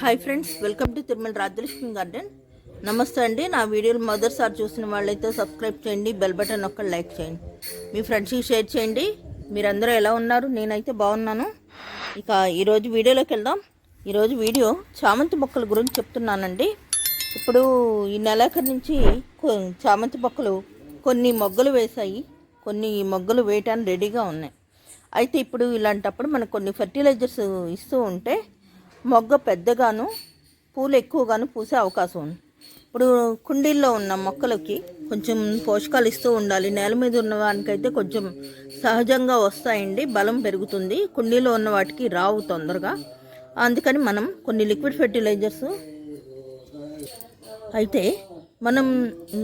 Hi friends welcome to Tirumala Rajalakshmi garden నమస్తే అండి. నా వీడియోలు మొదటిసారి చూసిన వాళ్ళైతే సబ్స్క్రైబ్ చేయండి బెల్ బటన్ ఒక్క లైక్ చేయండి. మీ ఫ్రెండ్స్కి షేర్ చేయండి. మీరందరూ ఎలా ఉన్నారు? నేనైతే బాగున్నాను. ఇక ఈరోజు వీడియోలోకి వెళ్దాం. ఈరోజు వీడియో చామంతి మొక్కల గురించి చెప్తున్నానండి. ఇప్పుడు ఈ నెలాఖరు నుంచి చామంతి మొక్కలు కొన్ని మొగ్గలు వేశాయి. కొన్ని మొగ్గలు వేయటానికి రెడీగా ఉన్నాయి. అయితే ఇప్పుడు ఇలాంటప్పుడు మనకు కొన్ని ఫర్టిలైజర్స్ ఇస్తూ ఉంటే మొగ్గ పెద్దగాను పూలు ఎక్కువగాను పూసే అవకాశం ఉంది. ఇప్పుడు కుండీల్లో ఉన్న మొక్కలకి కొంచెం పోషకాలు ఇస్తూ ఉండాలి. నేల మీద ఉన్న వానికైతే కొంచెం సహజంగా వస్తాయండి. బలం పెరుగుతుంది. కుండీలో ఉన్న వాటికి రావు తొందరగా. అందుకని మనం కొన్ని లిక్విడ్ ఫెర్టిలైజర్స్ అయితే మనం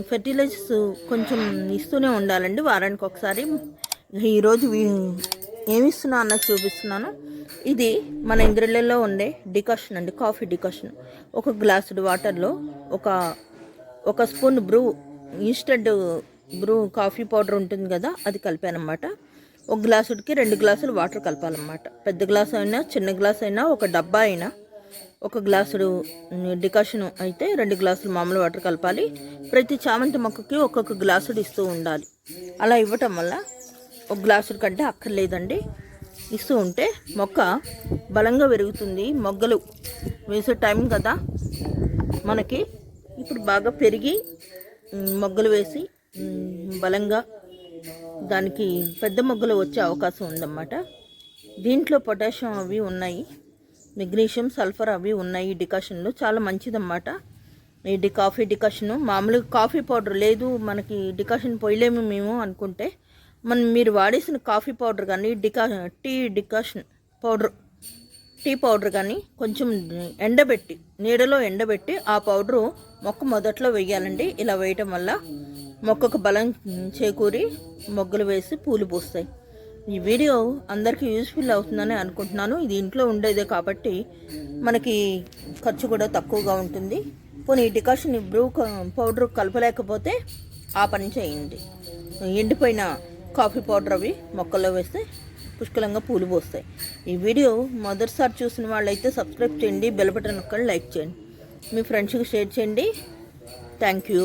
ఫెర్టిలైజర్స్ కొంచెం ఇస్తూనే ఉండాలండి. వారానికి ఒకసారి ఈరోజు ఏమిస్తున్నా అన్నది చూపిస్తున్నాను. ఇది మన ఇంద్రిళ్ళలో ఉండే డికాషన్ అండి కాఫీ డికాషన్. ఒక గ్లాసుడు వాటర్లో ఒక ఒక spoon Bru instant Bru coffee powder ఉంటుంది కదా అది కలిపానమాట. ఒక గ్లాసుడికి రెండు గ్లాసులు వాటర్ కలపాలన్నమాట. పెద్ద గ్లాస్ అయినా చిన్న గ్లాస్ అయినా ఒక డబ్బా అయినా ఒక గ్లాసుడు డికాషన్ అయితే రెండు గ్లాసులు మామూలు వాటర్ కలపాలి. ప్రతి చామంతి మొక్కకి ఒక్కొక్క గ్లాసుడు ఇస్తూ ఉండాలి. అలా ఇవ్వటం వల్ల ఒక గ్లాసుల కంటే అక్కర్లేదండి. ఇస్తూ ఉంటే మొక్క బలంగా పెరుగుతుంది. మొగ్గలు వేసే టైం కదా. మనకి ఇప్పుడు బాగా పెరిగి మొగ్గలు వేసి బలంగా దానికి పెద్ద మొగ్గలు వచ్చే అవకాశం ఉందన్నమాట. దీంట్లో పొటాషియం అవి ఉన్నాయి. మెగ్నీషియం సల్ఫర్ అవి ఉన్నాయి ఈ డికాషన్లో. చాలా మంచిదన్నమాట. ఈ డి కాఫీ డికాషన్. మామూలుగా కాఫీ పౌడర్ లేదు. మనకి డికాషన్ పోయలేము మేము అనుకుంటే. మనం మీరు వాడేసిన కాఫీ పౌడర్ కానీ డికా tea decoction powder tea powder కానీ కొంచెం ఎండబెట్టి నీడలో ఎండబెట్టి ఆ పౌడరు మొక్క మొదట్లో వేయాలండి. ఇలా వేయటం వల్ల మొక్కకు బలం చేకూరి మొగ్గలు వేసి పూలు పూస్తాయి. ఈ వీడియో అందరికీ యూస్ఫుల్ అవుతుందని అనుకుంటున్నాను. ఇది ఇంట్లో ఉండేదే కాబట్టి మనకి ఖర్చు కూడా తక్కువగా ఉంటుంది. పోనీ ఈ డికాషన్ బ్రూ పౌడర్ కలపలేకపోతే ఆ పని చేయండి. ఎండిపోయిన కాఫీ పౌడర్ అవి మొక్కల్లో వేస్తే పుష్కలంగా పూలు పోస్తాయి. ఈ వీడియో మొదటిసారి చూసిన వాళ్ళైతే సబ్స్క్రైబ్ చేయండి బెల్ బటన్ ఒక్కళ్ళు లైక్ చేయండి. మీ ఫ్రెండ్స్కి షేర్ చేయండి. Thank you.